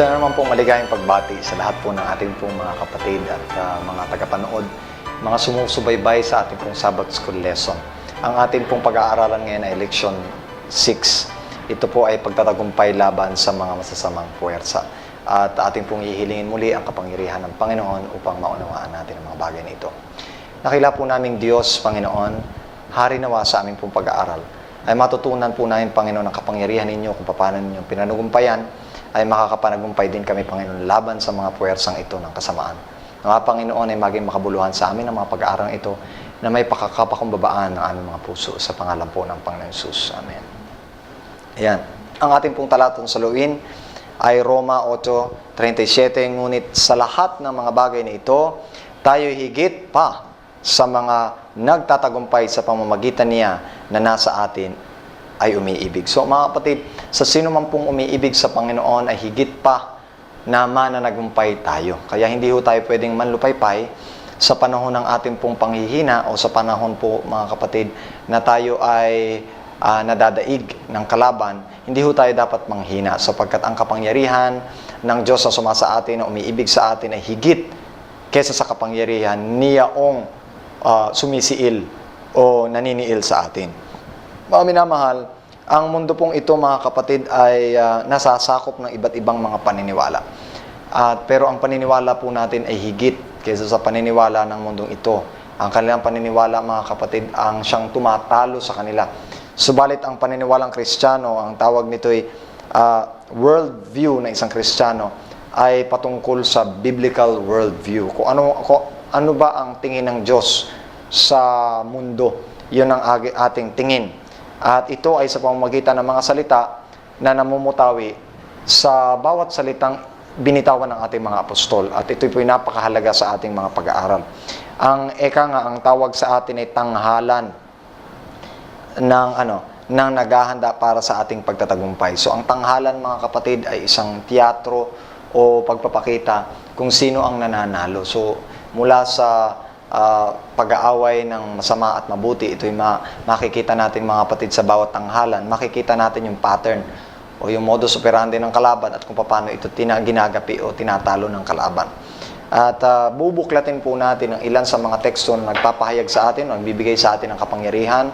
Isa na naman pong maligayang pagbati sa lahat po ng ating pong mga kapatid at ah, mga tagapanood, mga sumusubaybay sa ating pong Sabbath School lesson. Ang ating pong pag-aaralan ngayon ay Leksyon 6. Ito po ay pagtatagumpay laban sa mga masasamang puwersa. At ating pong ihilingin muli ang kapangyarihan ng Panginoon upang maunawaan natin ang mga bagay na ito. Nakila po naming Diyos, Panginoon, hari nawa sa aming pong pag-aaral ay matutunan po namin, Panginoon, ang kapangyarihan ninyo kung paano ninyo pinanugumpayan ay makakapanagumpay din kami, Panginoon, laban sa mga puwersang ito ng kasamaan. Mga Panginoon ay maging makabuluhan sa amin ang mga pag-aaral ito na may pakakapakumbabaan ng aming mga puso sa pangalan po ng Panginoon Jesus. Amen. Ayan. Ang ating pong talatong saluin ay Roma 8.37 Ngunit sa lahat ng mga bagay na ito, tayo higit pa sa mga nagtatagumpay sa pamamagitan niya na nasa atin ay umiibig. So mga kapatid, sa sino man pong umiibig sa Panginoon ay higit pa na mananagumpay tayo. Kaya hindi ho tayo pwedeng manlupaypay sa panahon ng ating pong panghihina o sa panahon po mga kapatid na tayo ay ah, nadadaig ng kalaban, hindi ho tayo dapat manghina sapagkat ang kapangyarihan ng Diyos na sumasa atin na umiibig sa atin ay higit kesa sa kapangyarihan niyaong ah, sumisiil o naniniil sa atin. Mga minamahal, ang mundo pong ito mga kapatid ay ah, nasasakop ng iba't ibang mga paniniwala. At pero ang paniniwala po natin ay higit kaysa sa paniniwala ng mundong ito. Ang kanilang paniniwala mga kapatid ang siyang tumatalo sa kanila. Subalit ang paniniwalang Kristiyano, ang tawag nito ay ah, world view ng isang Kristiyano ay patungkol sa biblical world view. Kung ano, kung ano ba ang tingin ng Diyos sa mundo, yun ang ating tingin. At ito ay sa pamamagitan ng mga salita na namumutawi sa bawat salitang binitawan ng ating mga apostol. At ito po napakahalaga sa ating mga pag-aaral. Ang eka nga, ang tawag sa atin ay tanghalan ng ano ng naghahanda para sa ating pagtatagumpay. So ang tanghalan mga kapatid ay isang teatro o pagpapakita kung sino ang nananalo. So mula sa ah, pag-aaway ng masama at mabuti, ito'y ma- makikita natin mga kapatid sa bawat tanghalan. Makikita natin yung pattern o yung modus operandi ng kalaban at kung paano ito tina- ginagapi o tinatalo ng kalaban. At ah, bubuklatin po natin ang ilan sa mga teksto na nagpapahayag sa atin o nagbibigay sa atin ng kapangyarihan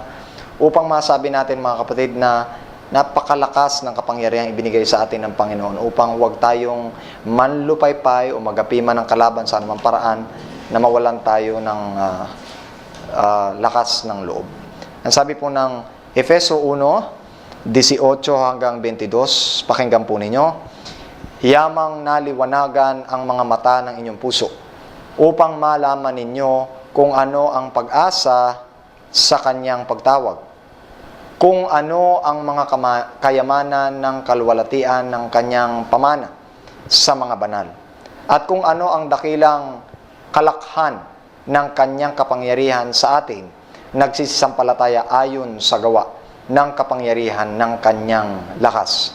upang masabi natin mga kapatid na napakalakas ng kapangyarihang ibinigay sa atin ng Panginoon upang huwag tayong manlupaypay o magapiman ng kalaban sa anumang paraan na mawalan tayo ng ah, ah, lakas ng loob. Ang sabi po ng Efeso 1, 18 hanggang 22, pakinggan po ninyo, Yamang naliwanagan ang mga mata ng inyong puso upang malaman ninyo kung ano ang pag-asa sa kanyang pagtawag kung ano ang mga kayamanan ng kalwalatian ng kanyang pamana sa mga banal at kung ano ang dakilang kalakhan ng kanyang kapangyarihan sa atin nagsisisampalataya ayon sa gawa ng kapangyarihan ng kanyang lakas.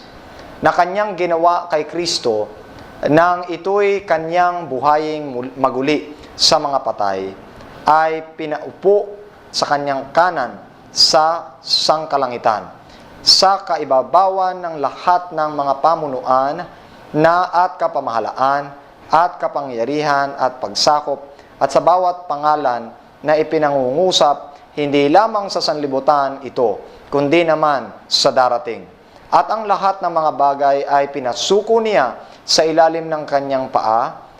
Na kanyang ginawa kay Kristo nang ito'y kanyang buhaying maguli sa mga patay ay pinaupo sa kanyang kanan sa sangkalangitan sa kaibabawan ng lahat ng mga pamunuan na at kapamahalaan at kapangyarihan at pagsakop at sa bawat pangalan na ipinangungusap hindi lamang sa sanlibutan ito kundi naman sa darating at ang lahat ng mga bagay ay pinasuko niya sa ilalim ng kanyang paa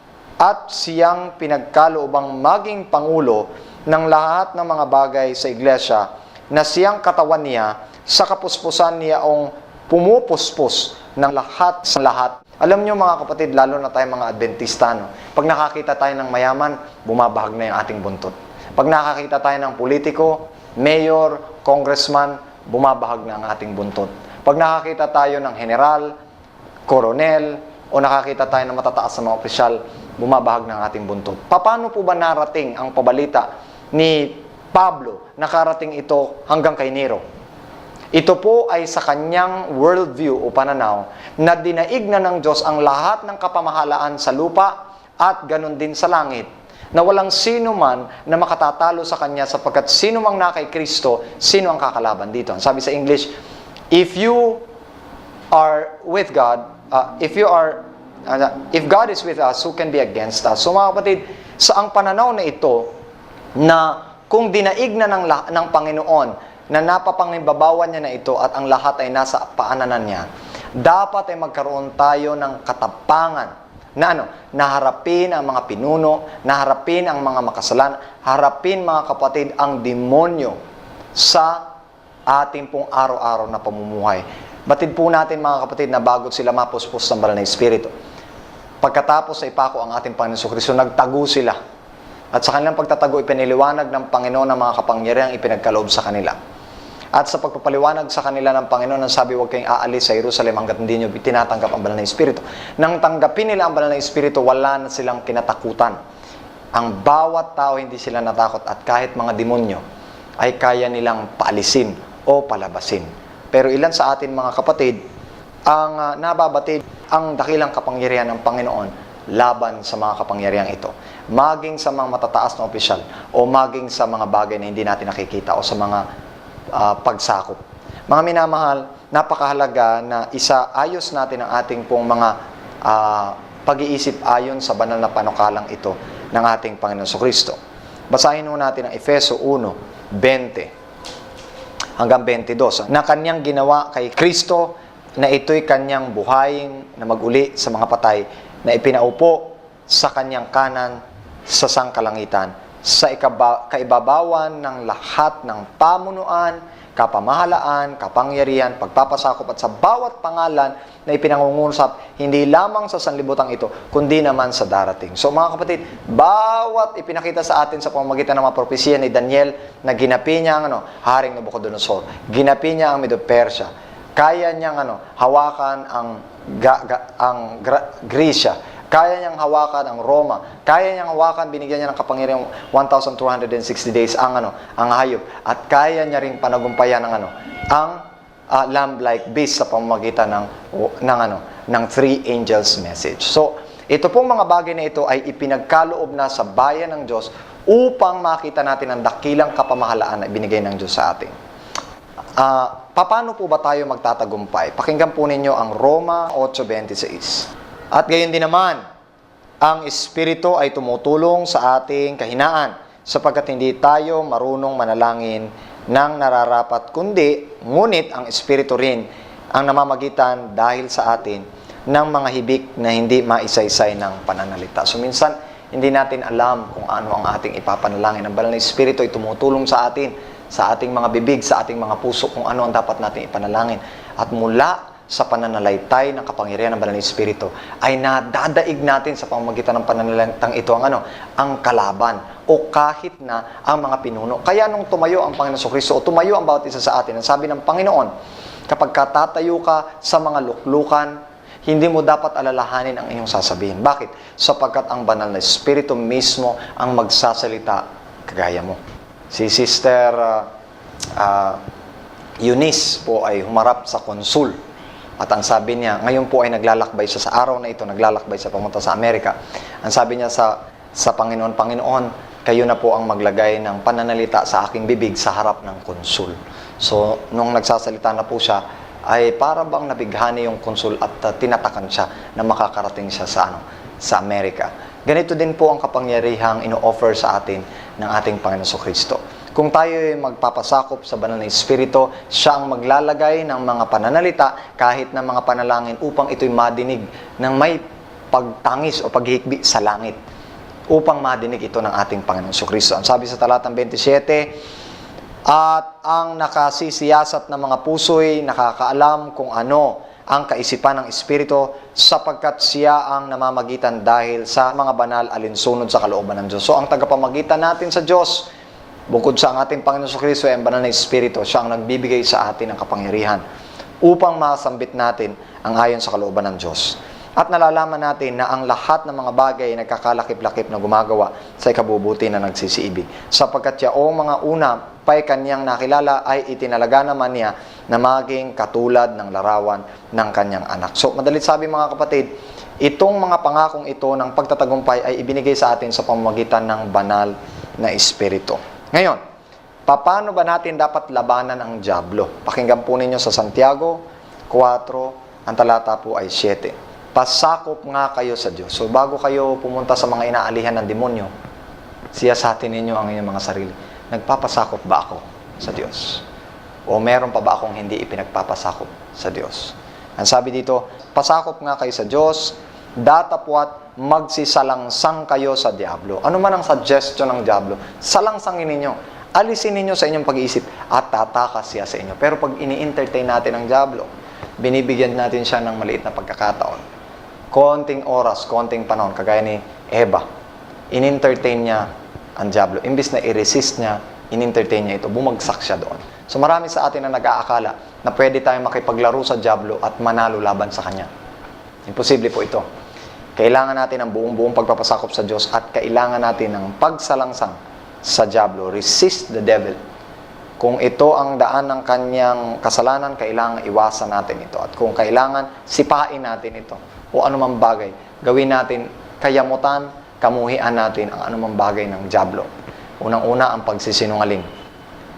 at siyang pinagkaloobang maging pangulo ng lahat ng mga bagay sa iglesia na siyang katawan niya sa kapuspusan niya ang pumupuspos ng lahat sa lahat. Alam niyo mga kapatid, lalo na tayo mga Adventista, no? pag nakakita tayo ng mayaman, bumabahag na yung ating buntot. Pag nakakita tayo ng politiko, mayor, congressman, bumabahag na ang ating buntot. Pag nakakita tayo ng general, koronel, o nakakita tayo ng matataas na mga opisyal, bumabahag ng ating buntot. Paano po ba narating ang pabalita ni Pablo, nakarating ito hanggang kay Nero? Ito po ay sa kanyang worldview o pananaw na dinaig na ng Diyos ang lahat ng kapamahalaan sa lupa at ganun din sa langit na walang sino man na makatatalo sa kanya sapagkat sino mang na kay Kristo, sino ang kakalaban dito. Sabi sa English, if you are with God, uh, if you are Uh, if God is with us, who can be against us? So mga kapatid, sa ang pananaw na ito, na kung dinaig na ng, ng Panginoon, na napapangimbabawan niya na ito at ang lahat ay nasa paananan niya, dapat ay magkaroon tayo ng katapangan na ano, naharapin ang mga pinuno, naharapin ang mga makasalan, harapin mga kapatid ang demonyo sa ating pong araw-araw na pamumuhay. Batid po natin mga kapatid na bago sila mapuspos ng banal na Espiritu. Pagkatapos ay pako ang ating Panginoon Kristo, nagtago sila. At sa kanilang pagtatago, ipiniliwanag ng Panginoon ng mga kapangyarihang ipinagkaloob sa kanila. At sa pagpapaliwanag sa kanila ng Panginoon, ang sabi, huwag kayong aalis sa Jerusalem hanggat hindi nyo tinatanggap ang banal na Espiritu. Nang tanggapin nila ang banal na Espiritu, wala na silang kinatakutan. Ang bawat tao hindi sila natakot at kahit mga demonyo ay kaya nilang paalisin o palabasin. Pero ilan sa atin mga kapatid, ang ah, nababatid ang dakilang kapangyarihan ng Panginoon laban sa mga kapangyarihan ito. Maging sa mga matataas na opisyal o maging sa mga bagay na hindi natin nakikita o sa mga ah, pagsakop. Mga minamahal, napakahalaga na isa ayos natin ang ating pong mga ah, pag-iisip ayon sa banal na panukalang ito ng ating Panginoon sa Kristo. Basahin mo natin ang Efeso 1, 20 hanggang 22 na kanyang ginawa kay Kristo na ito'y kanyang buhayin na maguli sa mga patay na ipinaupo sa kanyang kanan sa sangkalangitan sa kaibabawan ng lahat ng pamunuan, kapamahalaan, kapangyarihan, pagpapasakop at sa bawat pangalan na ipinangungusap hindi lamang sa sanlibutan ito, kundi naman sa darating. So mga kapatid, bawat ipinakita sa atin sa pamamagitan ng mga propesya ni Daniel na ginapi niya ang ano, Haring Nabucodonosor, ginapi niya ang Medo Persia, kaya niyang ano, hawakan ang, ga, ga- ang Gra- Grisya, kaya niyang hawakan ang Roma, kaya niyang hawakan, binigyan niya ng kapangyarihan 1,260 days ang ano, ang hayop, at kaya niya ring panagumpayan ng ano, ang uh, lamb-like beast sa pamamagitan ng ng ano, ng three angels message. So, ito pong mga bagay na ito ay ipinagkaloob na sa bayan ng Diyos upang makita natin ang dakilang kapamahalaan na ibinigay ng Diyos sa atin. Ah, paano po ba tayo magtatagumpay? Pakinggan po ninyo ang Roma 8.26. At gayon din naman, ang Espiritu ay tumutulong sa ating kahinaan sapagkat hindi tayo marunong manalangin ng nararapat kundi ngunit ang Espiritu rin ang namamagitan dahil sa atin ng mga hibik na hindi maisaysay ng pananalita. So minsan, hindi natin alam kung ano ang ating ipapanalangin. Ang banal na Espiritu ay tumutulong sa atin, sa ating mga bibig, sa ating mga puso kung ano ang dapat natin ipanalangin. At mula sa pananalaytay ng kapangyarihan ng banal na Espiritu ay nadadaig natin sa pamamagitan ng pananalitang ito ang ano, ang kalaban o kahit na ang mga pinuno. Kaya nung tumayo ang Panginoon Kristo o tumayo ang bawat isa sa atin, ang sabi ng Panginoon, kapag katatayo ka sa mga luklukan, hindi mo dapat alalahanin ang iyong sasabihin. Bakit? Sapagkat ang banal na Espiritu mismo ang magsasalita kagaya mo. Si Sister uh, uh, Eunice po ay humarap sa konsul. At ang sabi niya, ngayon po ay naglalakbay siya sa araw na ito, naglalakbay siya pamunta sa Amerika. Ang sabi niya sa, sa Panginoon, Panginoon, kayo na po ang maglagay ng pananalita sa aking bibig sa harap ng konsul. So, nung nagsasalita na po siya, ay para bang nabighani yung konsul at uh, tinatakan siya na makakarating siya sa, ano, sa Amerika. Ganito din po ang kapangyarihang ino-offer sa atin ng ating Panginoon Kristo. Kung tayo ay magpapasakop sa banal na Espiritu, siya ang maglalagay ng mga pananalita kahit ng mga panalangin upang ito'y madinig ng may pagtangis o paghihikbi sa langit upang madinig ito ng ating Panginoon Kristo. Ang sabi sa talatang 27, At ang nakasisiyasat ng mga puso'y nakakaalam kung ano ang kaisipan ng Espiritu sapagkat siya ang namamagitan dahil sa mga banal alinsunod sa kalooban ng Diyos. So ang tagapamagitan natin sa Diyos, Bukod sa ang ating Panginoon Kristo ay ang banal na Espiritu, siya ang nagbibigay sa atin ng kapangyarihan upang masambit natin ang ayon sa kalooban ng Diyos. At nalalaman natin na ang lahat ng mga bagay ay nagkakalakip-lakip na gumagawa sa ikabubuti na nagsisiibig. Sapagkat o mga una pa'y kanyang nakilala ay itinalaga naman niya na maging katulad ng larawan ng kanyang anak. So, madalit sabi mga kapatid, itong mga pangakong ito ng pagtatagumpay ay ibinigay sa atin sa pamamagitan ng banal na Espiritu. Ngayon, paano ba natin dapat labanan ang Diablo? Pakinggan po ninyo sa Santiago 4, ang talata po ay 7. pasakop nga kayo sa Diyos. So bago kayo pumunta sa mga inaalihan ng demonyo, siyasatin ninyo ang inyong mga sarili. Nagpapasakop ba ako sa Diyos? O meron pa ba akong hindi ipinagpapasakop sa Diyos? Ang sabi dito, pasakop nga kayo sa Diyos, datapwat magsisalangsang kayo sa Diablo. Ano man ang suggestion ng Diablo, salangsangin ninyo. Alisin ninyo sa inyong pag-iisip at tatakas siya sa inyo. Pero pag ini-entertain natin ang Diablo, binibigyan natin siya ng maliit na pagkakataon. Konting oras, konting panahon, kagaya ni Eva. In-entertain niya ang Diablo. Imbis na i-resist niya, in-entertain niya ito, bumagsak siya doon. So marami sa atin na nag-aakala na pwede tayong makipaglaro sa Diablo at manalo laban sa kanya. Imposible po ito. Kailangan natin ng buong-buong pagpapasakop sa Diyos at kailangan natin ng pagsalangsang sa Diablo. Resist the devil. Kung ito ang daan ng kanyang kasalanan, kailangan iwasan natin ito. At kung kailangan, sipain natin ito. O anumang bagay, gawin natin kayamutan, kamuhian natin ang anumang bagay ng Diablo. Unang-una, ang pagsisinungaling.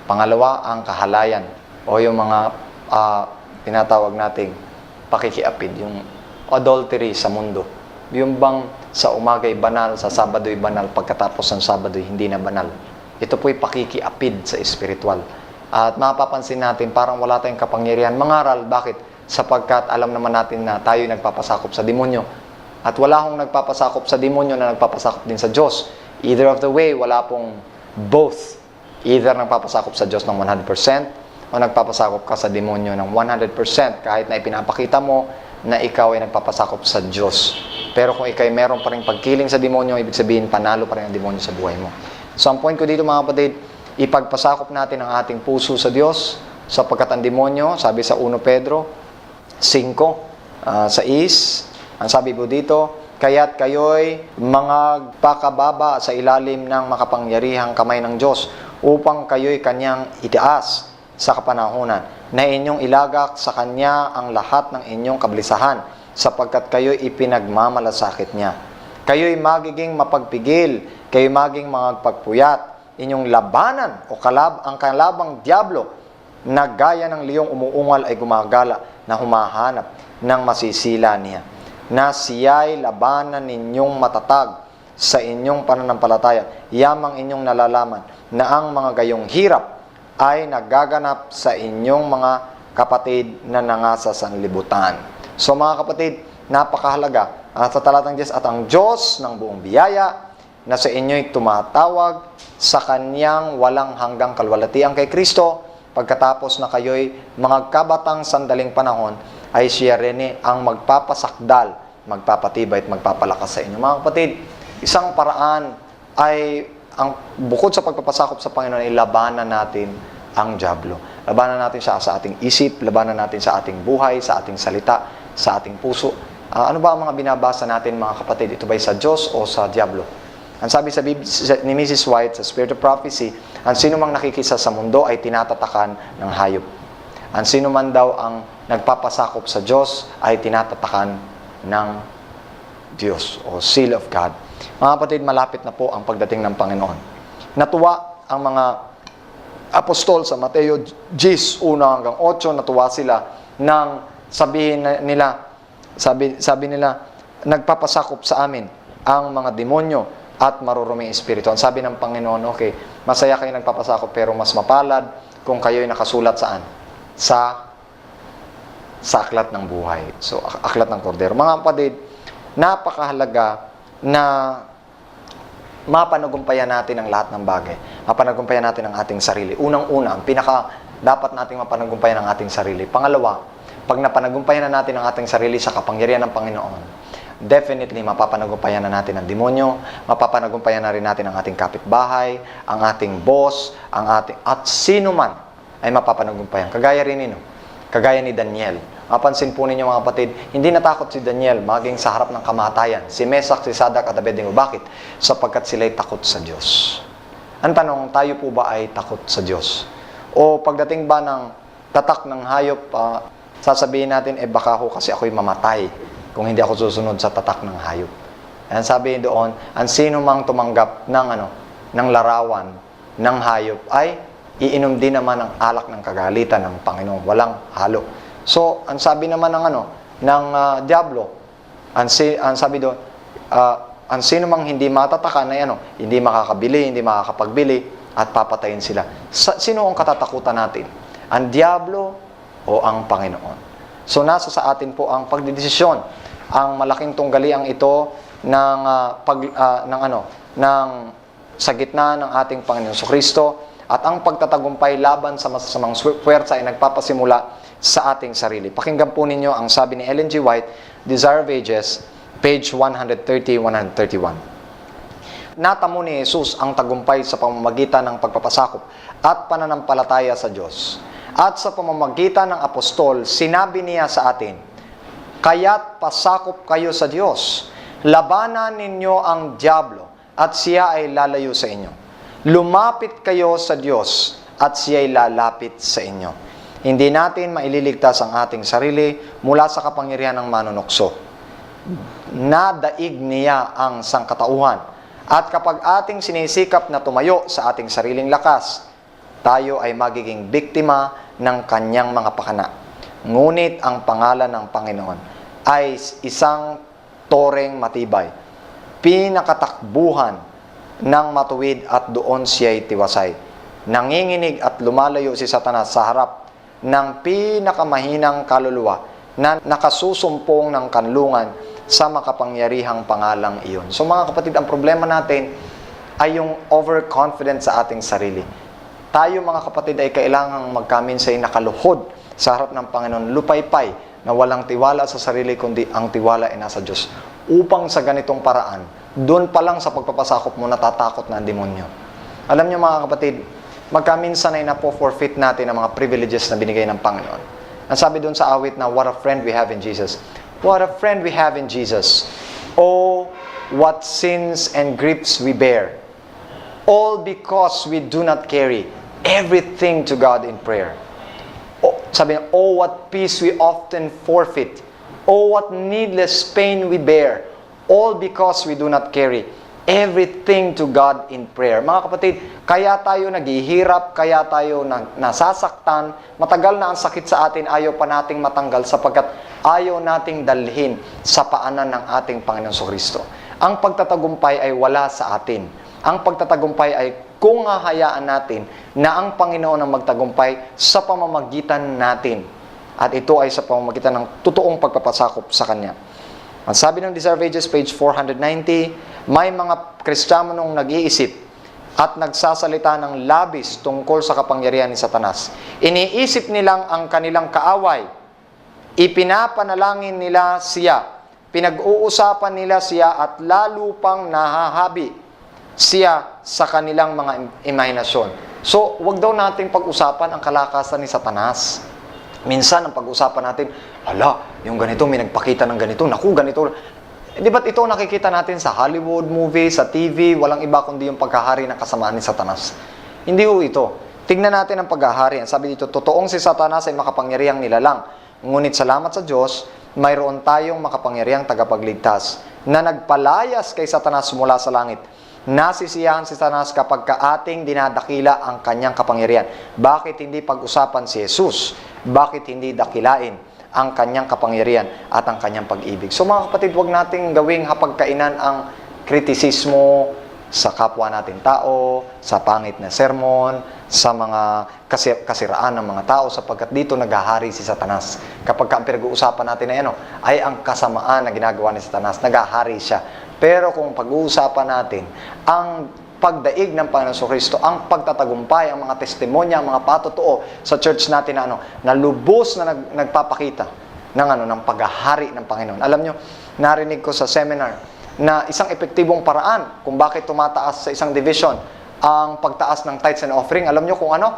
Pangalawa, ang kahalayan o yung mga ah, tinatawag nating pakikiapid, yung adultery sa mundo. Yung bang sa umaga'y banal, sa Sabado'y banal, pagkatapos ng Sabado'y hindi na banal. Ito po'y pakikiapid sa espiritual. At mapapansin natin, parang wala tayong kapangyarihan mangaral. Bakit? Sapagkat alam naman natin na tayo nagpapasakop sa demonyo. At wala akong nagpapasakop sa demonyo na nagpapasakop din sa Diyos. Either of the way, wala pong both. Either nagpapasakop sa Diyos ng 100% o nagpapasakop ka sa demonyo ng 100% kahit na ipinapakita mo na ikaw ay nagpapasakop sa Diyos. Pero kung ikaw ay meron pa rin pagkiling sa demonyo, ibig sabihin panalo pa rin ang demonyo sa buhay mo. So ang point ko dito mga kapatid, ipagpasakop natin ang ating puso sa Diyos sapagkat ang demonyo, sabi sa 1 Pedro 5, uh, sa is, ang sabi po dito, kaya't kayo'y mga pakababa sa ilalim ng makapangyarihang kamay ng Diyos upang kayo'y kanyang itaas sa kapanahunan na inyong ilagak sa kanya ang lahat ng inyong kablisahan sapagkat kayo'y ipinagmamalasakit niya. Kayo'y magiging mapagpigil, kayo'y maging magpagpuyat, inyong labanan o kalab ang kalabang diablo na gaya ng liyong umuungal ay gumagala na humahanap ng masisila niya. Na siya'y labanan ninyong matatag sa inyong pananampalataya, yamang inyong nalalaman na ang mga gayong hirap ay nagaganap sa inyong mga kapatid na nangasa sa libutan. So mga kapatid, napakahalaga at sa talatang Diyos at ang Diyos ng buong biyaya na sa inyo'y tumatawag sa kanyang walang hanggang kalwalatian kay Kristo pagkatapos na kayo'y mga kabatang sandaling panahon ay siya rin ang magpapasakdal, magpapatibay at magpapalakas sa inyo. Mga kapatid, isang paraan ay ang bukod sa pagpapasakop sa Panginoon ay labanan natin ang Diablo. Labanan natin siya sa ating isip, labanan natin sa ating buhay, sa ating salita, sa ating puso. Ah, ano ba ang mga binabasa natin mga kapatid? Ito ba'y sa Diyos o sa Diablo? Ang sabi sa Bib- ni Mrs. White sa Spirit of Prophecy, ang sino mang nakikisa sa mundo ay tinatatakan ng hayop. Ang sino man daw ang nagpapasakop sa Diyos ay tinatatakan ng Diyos o seal of God. Mga kapatid, malapit na po ang pagdating ng Panginoon. Natuwa ang mga apostol sa Mateo 10, 1 hanggang 8, natuwa sila nang sabihin nila, sabi, sabi nila, nagpapasakop sa amin ang mga demonyo at maruruming espiritu. Ang sabi ng Panginoon, okay, masaya kayo nagpapasakop pero mas mapalad kung kayo'y nakasulat saan? Sa sa aklat ng buhay. So, ak- aklat ng kordero. Mga kapatid, napakahalaga na mapanagumpayan natin ang lahat ng bagay. Mapanagumpayan natin ang ating sarili. Unang-una, ang pinaka dapat nating mapanagumpayan ang ating sarili. Pangalawa, pag napanagumpayan na natin ang ating sarili sa kapangyarihan ng Panginoon, definitely mapapanagumpayan na natin ang demonyo, mapapanagumpayan na rin natin ang ating kapitbahay, ang ating boss, ang ating at sino man ay mapapanagumpayan. Kagaya rin nino, kagaya ni Daniel. Mapansin po ninyo mga kapatid, hindi natakot si Daniel maging sa harap ng kamatayan. Si Mesak, si Sadak at Abednego. Bakit? Sapagkat sila'y takot sa Diyos. Ang tanong, tayo po ba ay takot sa Diyos? O pagdating ba ng tatak ng hayop, ah, sasabihin natin, eh baka ako kasi ako'y mamatay kung hindi ako susunod sa tatak ng hayop. Ang sabi doon, ang sino mang tumanggap ng ano, ng larawan ng hayop ay iinom din naman ang alak ng kagalitan ng Panginoon. Walang halo. So, ang sabi naman ng ano, ng ah, Diablo, Ang, si, ang sabi doon, ah, ang sino mang hindi matatakan ay ano, hindi makakabili, hindi makakapagbili, at papatayin sila. Sa, sino ang katatakutan natin? Ang Diablo o ang Panginoon? So nasa sa atin po ang pagdidesisyon. Ang malaking tunggaliang ito ng ah, pag ah, ng ano, ng sa gitna ng ating Panginoon so Kristo at ang pagtatagumpay laban sa masasamang puwersa ay nagpapasimula sa ating sarili. Pakinggan po ninyo ang sabi ni Ellen G. White, Desire of Ages, page 130-131. Natamo ni Jesus ang tagumpay sa pamamagitan ng pagpapasakop at pananampalataya sa Diyos. At sa pamamagitan ng apostol, sinabi niya sa atin, Kaya't pasakop kayo sa Diyos. Labanan ninyo ang Diablo at siya ay lalayo sa inyo. Lumapit kayo sa Diyos at siya ay lalapit sa inyo. Hindi natin maililigtas ang ating sarili mula sa kapangyarihan ng manunokso nadaig niya ang sangkatauhan. At kapag ating sinisikap na tumayo sa ating sariling lakas, tayo ay magiging biktima ng kanyang mga pakana. Ngunit ang pangalan ng Panginoon ay isang toreng matibay, pinakatakbuhan ng matuwid at doon siya'y tiwasay. Nanginginig at lumalayo si Satanas sa harap ng pinakamahinang kaluluwa na nakasusumpong ng kanlungan sa makapangyarihang pangalang iyon. So mga kapatid, ang problema natin ay yung overconfident sa ating sarili. Tayo mga kapatid ay kailangang magkaminsay nakaluhod sa harap ng Panginoon, lupaypay na walang tiwala sa sarili kundi ang tiwala ay nasa Diyos. Upang sa ganitong paraan, doon pa lang sa pagpapasakop mo natatakot na ang demonyo. Alam niyo mga kapatid, magkaminsan ay napo-forfeit natin ang mga privileges na binigay ng Panginoon. Ang sabi doon sa awit na, what a friend we have in Jesus. What a friend we have in Jesus. Oh, what sins and griefs we bear. All because we do not carry everything to God in prayer. Oh, sabi niya, oh, what peace we often forfeit. Oh, what needless pain we bear. All because we do not carry everything to God in prayer. Mga kapatid, kaya tayo naghihirap, kaya tayo na, nasasaktan, matagal na ang sakit sa atin, ayaw pa nating matanggal sapagkat ayaw nating dalhin sa paanan ng ating Panginoon Kristo. Ang pagtatagumpay ay wala sa atin. Ang pagtatagumpay ay kung hahayaan natin na ang Panginoon ang magtagumpay sa pamamagitan natin. At ito ay sa pamamagitan ng totoong pagpapasakop sa Kanya. Ang sabi ng Desire Ages, page 490, may mga Kristiyanong nag-iisip at nagsasalita ng labis tungkol sa kapangyarihan ni Satanas. Iniisip nilang ang kanilang kaaway. Ipinapanalangin nila siya. Pinag-uusapan nila siya at lalo pang nahahabi siya sa kanilang mga imahinasyon. So, wag daw nating pag-usapan ang kalakasan ni Satanas. Minsan, ang pag-usapan natin, hala, yung ganito, may nagpakita ng ganito, naku, ganito. Eh, Di ba't ito nakikita natin sa Hollywood movie, sa TV, walang iba kundi yung pagkahari ng kasamaan ni Satanas. Hindi ho ito. Tingnan natin ang paghahari. Ang sabi dito, totoong si Satanas ay makapangyarihang nilalang. Ngunit salamat sa Diyos, mayroon tayong makapangyarihang tagapagligtas na nagpalayas kay Satanas mula sa langit. Nasisiyahan si Satanas kapag ka ating dinadakila ang kanyang kapangyarihan. Bakit hindi pag-usapan si Jesus? Bakit hindi dakilain ang kanyang kapangyarihan at ang kanyang pag-ibig? So mga kapatid, huwag nating gawing hapagkainan ang kritisismo sa kapwa natin tao, sa pangit na sermon, sa mga kasi, kasiraan ng mga tao sapagkat dito naghahari si Satanas. Kapag ka ang pinag-uusapan natin ay ano, ay ang kasamaan na ginagawa ni Satanas, naghahari siya. Pero kung pag-uusapan natin ang pagdaig ng Panginoon Kristo, ang pagtatagumpay, ang mga testimonya, ang mga patotoo sa church natin na ano, na lubos na nag, nagpapakita ng ano ng paghahari ng Panginoon. Alam nyo, narinig ko sa seminar na isang epektibong paraan kung bakit tumataas sa isang division ang pagtaas ng tithes and offering. Alam nyo kung ano?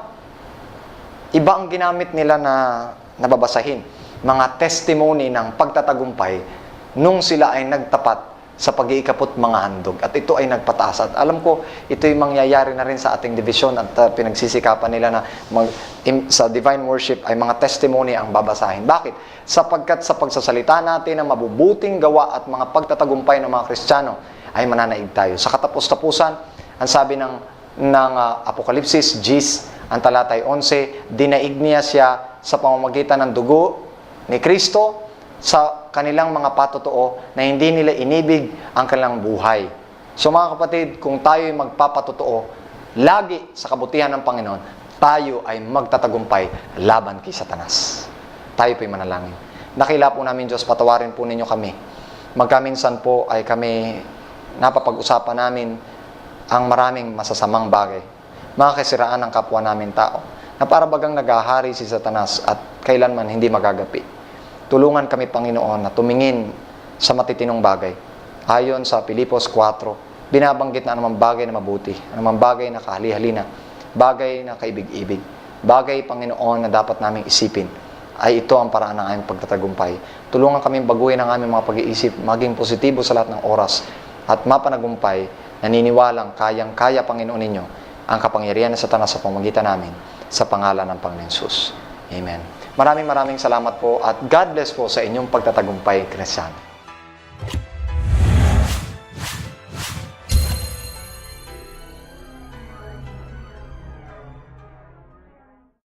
Iba ang ginamit nila na nababasahin. Mga testimony ng pagtatagumpay nung sila ay nagtapat sa pag-iikapot mga handog. At ito ay nagpataas. At alam ko, ito yung mangyayari na rin sa ating division at uh, pinagsisikapan nila na mag, im, sa divine worship ay mga testimony ang babasahin. Bakit? Sapagkat sa pagsasalita natin ng mabubuting gawa at mga pagtatagumpay ng mga Kristiyano ay mananaig tayo. Sa katapos-tapusan, ang sabi ng, ng uh, Apokalipsis, Gis, ang talatay 11, dinaig niya siya sa pamamagitan ng dugo ni Kristo sa kanilang mga patotoo na hindi nila inibig ang kanilang buhay. So mga kapatid, kung tayo ay magpapatotoo, lagi sa kabutihan ng Panginoon, tayo ay magtatagumpay laban kay Satanas. Tayo po'y manalangin. Nakila po namin Diyos, patawarin po ninyo kami. Magkaminsan po ay kami napapag-usapan namin ang maraming masasamang bagay. Mga kasiraan ng kapwa namin tao na para bagang nagahari si Satanas at kailanman hindi magagapi. Tulungan kami, Panginoon, na tumingin sa matitinong bagay. Ayon sa Pilipos 4, binabanggit na anumang bagay na mabuti, anumang bagay na kahali-halina, bagay na kaibig-ibig, bagay, Panginoon, na dapat naming isipin, ay ito ang paraan ng aming pagtatagumpay. Tulungan kami baguhin ang aming mga pag-iisip, maging positibo sa lahat ng oras, at mapanagumpay, naniniwalang kayang-kaya, Panginoon ninyo, ang kapangyarihan ng Satanas sa pamagitan namin, sa pangalan ng Panginoon. Amen. Maraming maraming salamat po at God bless po sa inyong pagtatagumpay, Kristiyan.